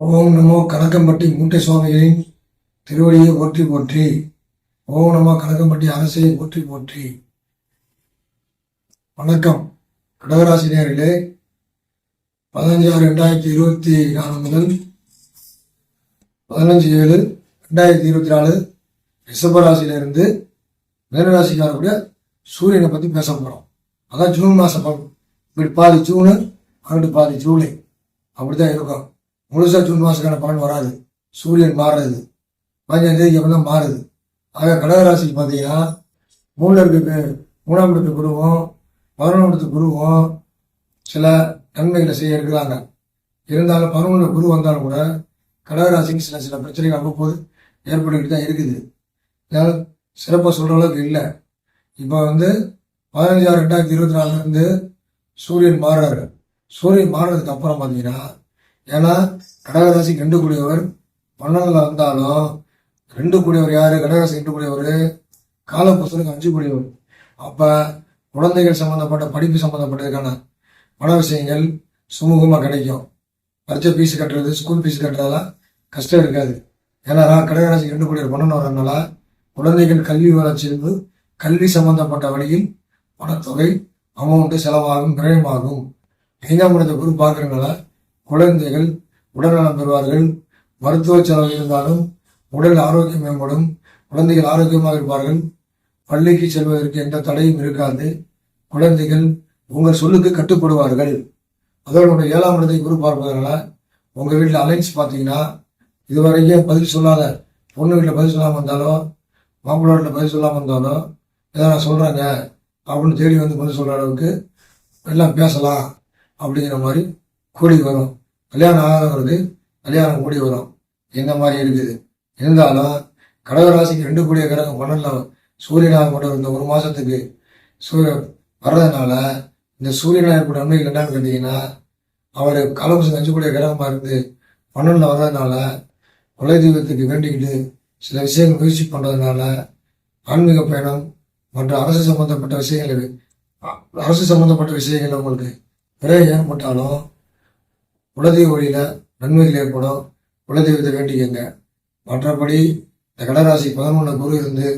ஓம் நமோ கணக்கம்பட்டி மூட்டை சுவாமிகளின் திருவடியை போற்றி போற்றி. ஓம் நமோ கணக்கம்பட்டி அரசை போற்றி போற்றி. வணக்கம். கடகராசி நேர்களே பதினஞ்சு ஆறு ரெண்டாயிரத்தி இருபத்தி நாலு முதல் பதினஞ்சு ஏழு ரெண்டாயிரத்தி இருபத்தி நாலு ரிஷபராசியிலிருந்து மேனராசிக்காரக்கூடிய சூரியனை பற்றி பேச போகிறோம் அதான் ஜூன் மாதம் இப்படி பாதி ஜூனு அங்கிட்டு பாதி ஜூலை. அப்படி தான் இருக்கும். முழுசாக ஜூன் மாதத்துக்கான பலன் வராது. சூரியன் மாறுறது. பதினஞ்சாம் தேதி தான் மாறுது. ஆக கடகராசிக்கு பார்த்தீங்கன்னா மூணில் இருக்க மூணாம் இடத்து குருவும் பதினொன்றாம் இடத்து குருவும் சில நன்மைகளை செய்ய இருக்கிறாங்க இருந்தாலும் பதினொன்று குரு வந்தாலும் கூட கடகராசிக்கு சில சில பிரச்சனைகள் அவ்வப்போது ஏற்பட்டுக்கிட்டு தான் இருக்குது. ஏதாவது சிறப்பாக சொல்கிற அளவுக்கு இல்லை. இப்போ வந்து பதினஞ்சு ஆறு ரெண்டாயிரத்தி இருபத்தி நாலுலேருந்து சூரியன் மாறுறாரு. சூரியன் மாறுறதுக்கு அப்புறம் பார்த்தீங்கன்னா ஏன்னா கடகராசி கண்டு கூடியவர் பன்னெண்டில் வந்தாலும் ரெண்டு கூடியவர் யார்? கடகராசி ரெண்டு கூடியவர் காலப்புசனுக்கு அஞ்சு கூடியவர் அப்போ குழந்தைகள் சம்மந்தப்பட்ட படிப்பு சம்மந்தப்பட்டதுக்கான பண விஷயங்கள் சுமூகமாக கிடைக்கும். பரிச்சை ஃபீஸ் கட்டுறது ஸ்கூல் ஃபீஸ் கட்டுறதெல்லாம் கஷ்டம் இருக்காது. ஏன்னா கடகராசி ரெண்டு கூடியவர் பணம் வரதுனால குழந்தைகள் கல்வி வளர்ச்சிக்கு கல்வி சம்பந்தப்பட்ட வழியில் பணத்தொகை அமௌண்ட்டு செலவாகும் விரயமாகும். ஐந்தாம் இடத்தை குரு பார்க்குறதுனால குழந்தைகள் உடல்நலம் பெறுவார்கள். மருத்துவ செலவு இருந்தாலும் உடல் ஆரோக்கியம் மேம்படும். குழந்தைகள் ஆரோக்கியமாக இருப்பார்கள். பள்ளிக்கு செல்வதற்கு எந்த தடையும் இருக்காது. குழந்தைகள் உங்கள் சொல்லுக்கு கட்டுப்படுவார்கள். அதோட உங்கள் ஏழாம் இடத்தை குரு பார்ப்பதனால உங்கள் வீட்டில் அலைன்ஸ் பார்த்தீங்கன்னா இதுவரைக்கும் பதில் சொல்லாத பொண்ணு வீட்டில் பதில் சொல்லாமல் வந்தாலோ மாப்பிள்ளை வீட்டில் பதில் சொல்லாமல் வந்தாலோ ஏதோ நான் அப்படின்னு தேடி வந்து பதில் சொல்கிற அளவுக்கு எல்லாம் பேசலாம் அப்படிங்கிற மாதிரி கூடி வரும். கல்யாணம் ஆகாதவங்களுக்கு கல்யாணம் கூடி வரும். இந்த மாதிரி இருக்குது? இருந்தாலும் கடகராசிக்கு ரெண்டு கூடிய கிரகம் பன்னெண்டில் சூரியனாக கொண்டு இந்த ஒரு மாதத்துக்கு சூரிய வர்றதுனால இந்த சூரியனாக இருக்கிற நன்மைகள் என்னன்னு கேட்டிங்கன்னா அவர் கலப்பு அஞ்சு கிரகமாக இருந்து பன்னெண்டில் வர்றதுனால குலதெய்வத்துக்கு வேண்டிக்கிட்டு சில விஷயங்கள் முயற்சி பண்ணுறதுனால ஆன்மீக பயணம் மற்ற அரசு சம்பந்தப்பட்ட விஷயங்கள் அரசு சம்பந்தப்பட்ட விஷயங்கள் உங்களுக்கு விரைவு ஏற்பட்டாலும் குலதெய்வ வழியில் நன்மைகள் ஏற்படும். குலதெய்வத்தை வேண்டிக்கங்க. மற்றபடி இந்த கடராசி பதினொன்று குரு இருந்து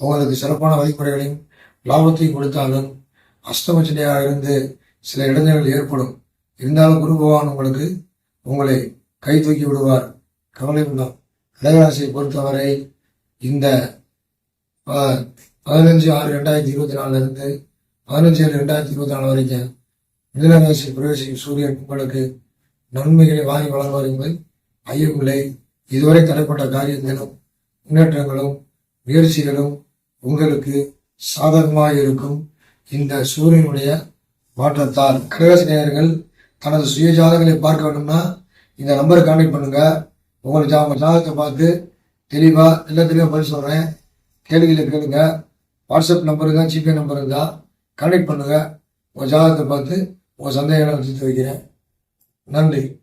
உங்களுக்கு சிறப்பான வழிமுறைகளையும் லாபத்தையும் கொடுத்தாலும் அஷ்டமச்சனையாக இருந்து சில இடைஞ்சல்கள் ஏற்படும். இருந்தாலும் குரு பகவான் உங்களுக்கு உங்களை கை தூக்கி விடுவார். கவலை உண்டாம் கடகராசியை பொறுத்தவரை இந்த பதினஞ்சு ஆறு ரெண்டாயிரத்தி இருபத்தி நாலுலேருந்து பதினஞ்சு ஏழு ரெண்டாயிரத்தி இருபத்தி நாலு வரைக்கும் மிதனராசி பிரவேசிக்கும் சூரியன் உங்களுக்கு நன்மைகளை வாங்கி வழங்குவார் என்பது ஐயமில்லை. இதுவரை தடைப்பட்ட காரியங்களும் முன்னேற்றங்களும் முயற்சிகளும் உங்களுக்கு சாதகமாக இருக்கும் இந்த சூரியனுடைய மாற்றத்தால் கடகராசி நேயர்கள் தனது சுய ஜாதகங்களை பார்க்க வேண்டும்னா இந்த நம்பரை கான்டாக்ட் பண்ணுங்க. உங்களுக்கு ஜா- ஜாதகத்தை பார்த்து தெளிவாக எல்லா தெளிவாக பதில் சொல்கிறேன் கேள்விகளை கேளுங்க. வாட்ஸ்அப் நம்பரு தான் ஜிபே நம்பரு தான் கான்டாக்ட் பண்ணுங்க. உங்கள் ஜாதகத்தை பார்த்து உங்கள் சந்தேகங்களை தீர்த்து வைக்கிறேன். நன்றி.